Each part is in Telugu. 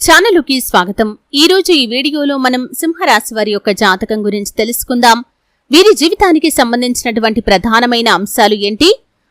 ఛానలుకి స్వాగతం. ఈ రోజు ఈ వీడియోలో మనం సింహరాశి వారి యొక్క జాతకం గురించి తెలుసుకుందాం. వీరి జీవితానికి సంబంధించినటువంటి ప్రధానమైన అంశాలు ఏంటి?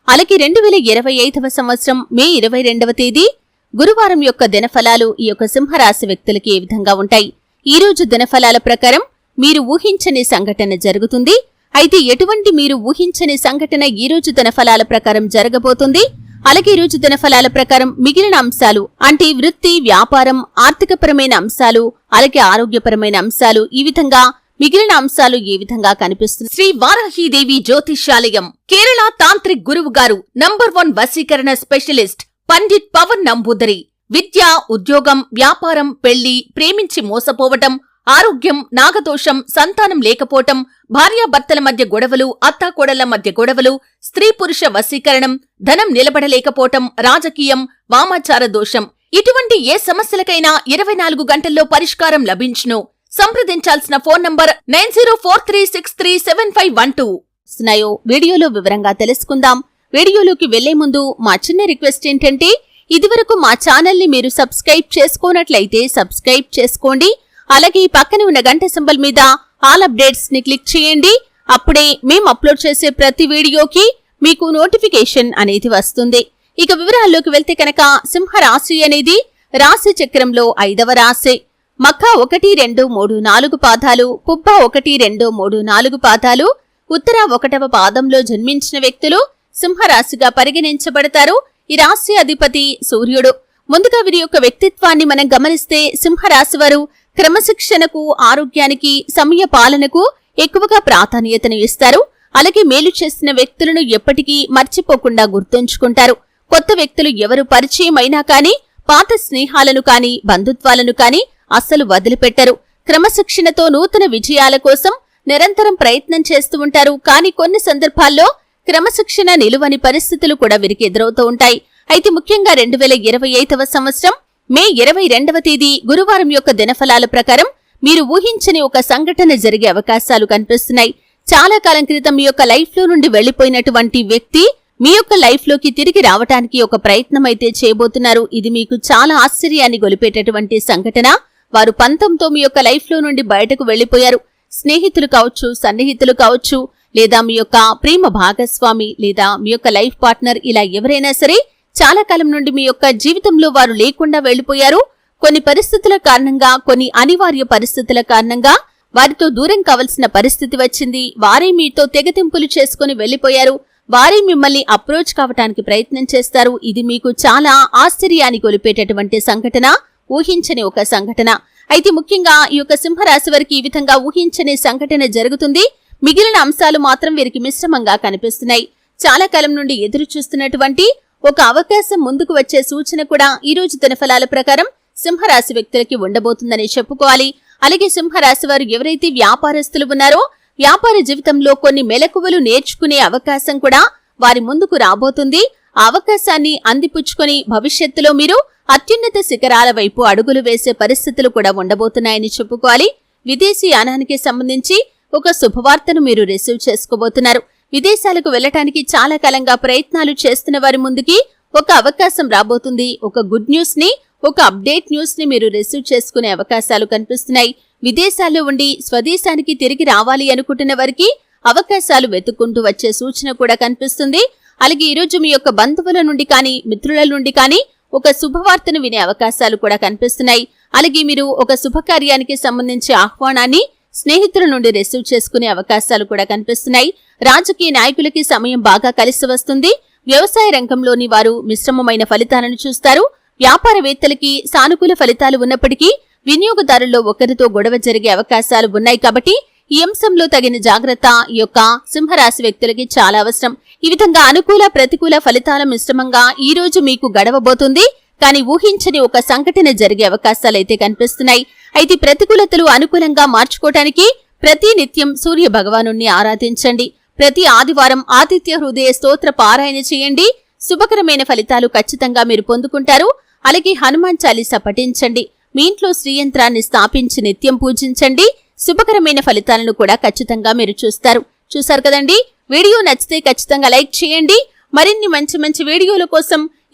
అలాగే రెండు వేల ఇరవై ఐదవ సంవత్సరం మే ఇరవై రెండవ తేదీ గురువారం యొక్క దినఫలాలు ఈ యొక్క సింహరాశి వ్యక్తులకి ఏ విధంగా ఉంటాయి? ఈ రోజు దినఫలాల ప్రకారం మీరు ఊహించని సంఘటన జరుగుతుంది. అయితే ఎటువంటి మీరు ఊహించని సంఘటన ఈ రోజు దినఫలాల ప్రకారం జరగబోతుంది? అలాగే ఈ రోజు దినఫలాల ప్రకారం మిగిలిన అంశాలు అంటే వృత్తి వ్యాపారం ఆర్థికపరమైన అంశాలు అలాగే ఆరోగ్యపరమైన అంశాలు ఈ విధంగా మిగిలిన అంశాలు ఏ విధంగా కనిపిస్తుంది శ్రీ వారాహీదేవి జ్యోతిష్యాలయం కేరళ తాంత్రిక్ గురువు గారు నంబర్ వన్ వశీకరణ స్పెషలిస్ట్ పండిట్ పవన్ నంబూదరి. విద్య ఉద్యోగం వ్యాపారం పెళ్ళి ప్రేమించి మోసపోవటం ఆరోగ్యం నాగదోషం సంతానం లేకపోవటం భార్యాభర్తల మధ్య గొడవలు అత్తాకోడళ్ళ మధ్య గొడవలు స్త్రీ పురుష వశీకరణం ధనం నిలబడలేకపోవటం రాజకీయం వామాచార దోషం. ఇటువంటి ఏ సమస్యలకైనా ఇరవై నాలుగు గంటల్లో పరిష్కారం లభించును. సంప్రదించాల్సిన phone number nine zero four three six three seven five one two. స్నయో వీడియోలో వివరంగా తెలుసుకుందాం. వీడియోలోకి వెళ్ళే ముందు మా చిన్న రిక్వెస్ట్ ఏంటంటే ఇదివరకు మా ఛానల్ని మీరు సబ్స్క్రైబ్ చేసుకోనట్లయితే సబ్స్క్రైబ్ చేసుకోండి. అలాగే ఈ పక్కన ఉన్న గంట సింబల్ మీద ఆల్ అప్డేట్స్ని క్లిక్ చేయండి. అప్పుడే మేము అప్లోడ్ చేసే ప్రతి వీడియోకి మీకు నోటిఫికేషన్ అనేది వస్తుంది. ఇక వివరాల్లోకి వెళ్తే కనుక సింహరాశి అనేది రాశి చక్రంలో ఐదవ రాశి. మక్క ఒకటి రెండు మూడు నాలుగు పాదాలు పుబ్బ ఒకటి రెండు మూడు నాలుగు పాదాలు ఉత్తర ఒకటవ పాదంలో జన్మించిన వ్యక్తులు సింహరాశిగా పరిగణించబడతారు. ఈ రాశి అధిపతి సూర్యుడు. ముందుగా వీరి యొక్క వ్యక్తిత్వాన్ని మనం గమనిస్తే సింహరాశి వారు క్రమశిక్షణకు ఆరోగ్యానికి సమయ పాలనకు ఎక్కువగా ప్రాధాన్యతను ఇస్తారు. అలాగే మేలు చేసిన వ్యక్తులను ఎప్పటికీ మర్చిపోకుండా గుర్తుంచుకుంటారు. కొత్త వ్యక్తులు ఎవరు పరిచయమైనా కానీ కాని పాత స్నేహాలను కాని బంధుత్వాలను కాని అస్సలు వదిలిపెట్టరు. క్రమశిక్షణతో నూతన విజయాల కోసం నిరంతరం ప్రయత్నం చేస్తూ ఉంటారు. కానీ కొన్ని సందర్భాల్లో క్రమశిక్షణ నిలువని పరిస్థితులు కూడా వీరికి ఎదురవుతూ ఉంటాయి. అయితే ముఖ్యంగా రెండు వేల ఇరవై ఐదవ సంవత్సరం మే ఇరవై రెండవ తేదీ గురువారం యొక్క దినఫలాల ప్రకారం మీరు ఊహించని ఒక సంఘటన జరిగే అవకాశాలు కనిపిస్తున్నాయి. చాలా కాలం క్రితం మీ యొక్క లైఫ్లో నుండి వెళ్ళిపోయినటువంటి వ్యక్తి మీ యొక్క లైఫ్లోకి తిరిగి రావటానికి ఒక ప్రయత్నం అయితే చేయబోతున్నారు. ఇది మీకు చాలా ఆశ్చర్యాన్ని గొలిపేటటువంటి సంఘటన. వారు పంతంతో మీ యొక్క లైఫ్లో నుండి బయటకు వెళ్ళిపోయారు స్నేహితులు కావచ్చు సన్నిహితులు కావచ్చు లేదా మీ యొక్క ప్రేమ భాగస్వామి లేదా మీ యొక్క లైఫ్ పార్ట్నర్ ఇలా ఎవరైనా సరే చాలా కాలం నుండి మీ యొక్క జీవితంలో వారు లేకుండా వెళ్ళిపోయారు కొన్ని పరిస్థితుల కారణంగా కొన్ని అనివార్య పరిస్థితుల కారణంగా వారితో దూరం కావలసిన పరిస్థితి వచ్చింది. వారే మీతో తెగతింపులు చేసుకుని వెళ్ళిపోయారు వారే మిమ్మల్ని అప్రోచ్ కావటానికి ప్రయత్నం చేస్తారు. ఇది మీకు చాలా ఆశ్చర్యాన్ని కొలిపేటటువంటి సంఘటన ఊహించని ఒక సంఘటన. అయితే ముఖ్యంగా ఈ యొక్క సింహరాశి వారికి ఈ విధంగా ఊహించని సంఘటన జరుగుతుంది. మిగిలిన అంశాలు మాత్రం వీరికి మిశ్రమంగా కనిపిస్తున్నాయి. చాలా కాలం నుండి ఎదురు చూస్తున్నటువంటి ఒక అవకాశం ముందుకు వచ్చే సూచన కూడా ఈ రోజు దినఫలాల ప్రకారం సింహరాశి వ్యక్తులకి ఉండబోతుందని చెప్పుకోవాలి. అలాగే సింహరాశి వారు ఎవరైతే వ్యాపారస్తులు ఉన్నారో వ్యాపార జీవితంలో కొన్ని మెలకువలు నేర్చుకునే అవకాశం కూడా వారి ముందుకు రాబోతుంది. అవకాశాన్ని అందిపుచ్చుకొని భవిష్యత్తులో మీరు అత్యున్నత శిఖరాల వైపు అడుగులు వేసే పరిస్థితులు కూడా ఉండబోతున్నాయని చెప్పుకోవాలి. విదేశీ యానానికి సంబంధించి ఒక శుభవార్తను మీరు రిసీవ్ చేసుకోబోతున్నారు. విదేశాలకు వెళ్ళటానికి చాలా కాలంగా ప్రయత్నాలు చేస్తున్న వారి ముందుకి ఒక అవకాశం రాబోతుంది. ఒక గుడ్ న్యూస్ని ఒక అప్డేట్ న్యూస్ని మీరు రిసీవ్ చేసుకునే అవకాశాలు కనిపిస్తున్నాయి. విదేశాల్లో ఉండి స్వదేశానికి తిరిగి రావాలి అనుకుంటున్న వారికి అవకాశాలు వెతుక్కుంటూ వచ్చే సూచన కూడా కనిపిస్తుంది. అలాగే ఈరోజు మీ యొక్క బంధువుల నుండి కానీ మిత్రుల నుండి కానీ ఒక శుభవార్తను వినే అవకాశాలు కూడా కనిపిస్తున్నాయి. అలాగే మీరు ఒక శుభకార్యానికి సంబంధించి ఆహ్వానాన్ని స్నేహితుల నుండి రిసీవ్ చేసుకునే అవకాశాలు కూడా కనిపిస్తున్నాయి. రాజకీయ నాయకులకి సమయం బాగా కలిసి వస్తుంది. వ్యవసాయ రంగంలోని వారు మిశ్రమమైన ఫలితాలను చూస్తారు. వ్యాపారవేత్తలకి సానుకూల ఫలితాలు ఉన్నప్పటికీ వినియోగదారుల్లో ఒకరితో గొడవ జరిగే అవకాశాలు ఉన్నాయి కాబట్టి ఈ అంశంలో తగిన జాగ్రత్త ఈ యొక్క సింహరాశి వ్యక్తులకి చాలా అవసరం. ఈ విధంగా అనుకూల ప్రతికూల ఫలితాల మిశ్రమంగా ఈ రోజు మీకు గడవబోతుంది. కానీ ఊహించని ఒక సంఘటన జరిగే అవకాశాలైతే కనిపిస్తున్నాయి. అయితే ప్రతికూలతలు అనుకూలంగా మార్చుకోవటానికి ప్రతి నిత్యం సూర్య భగవాను ఆరాధించండి. ప్రతి ఆదివారం ఆతిథ్య హృదయ స్తోత్ర పారాయణ చేయండి. శుభకరమైన ఫలితాలు ఖచ్చితంగా మీరు పొందుకుంటారు. అలాగే హనుమాన్ చాలీస పఠించండి. మీ ఇంట్లో శ్రీయంత్రాన్ని స్థాపించి నిత్యం పూజించండి. శుభకరమైన ఫలితాలను కూడా ఖచ్చితంగా మీరు చూస్తారు. చూసారు కదండి? వీడియో నచ్చితే ఖచ్చితంగా లైక్ చేయండి. మరిన్ని మంచి మంచి వీడియోల కోసం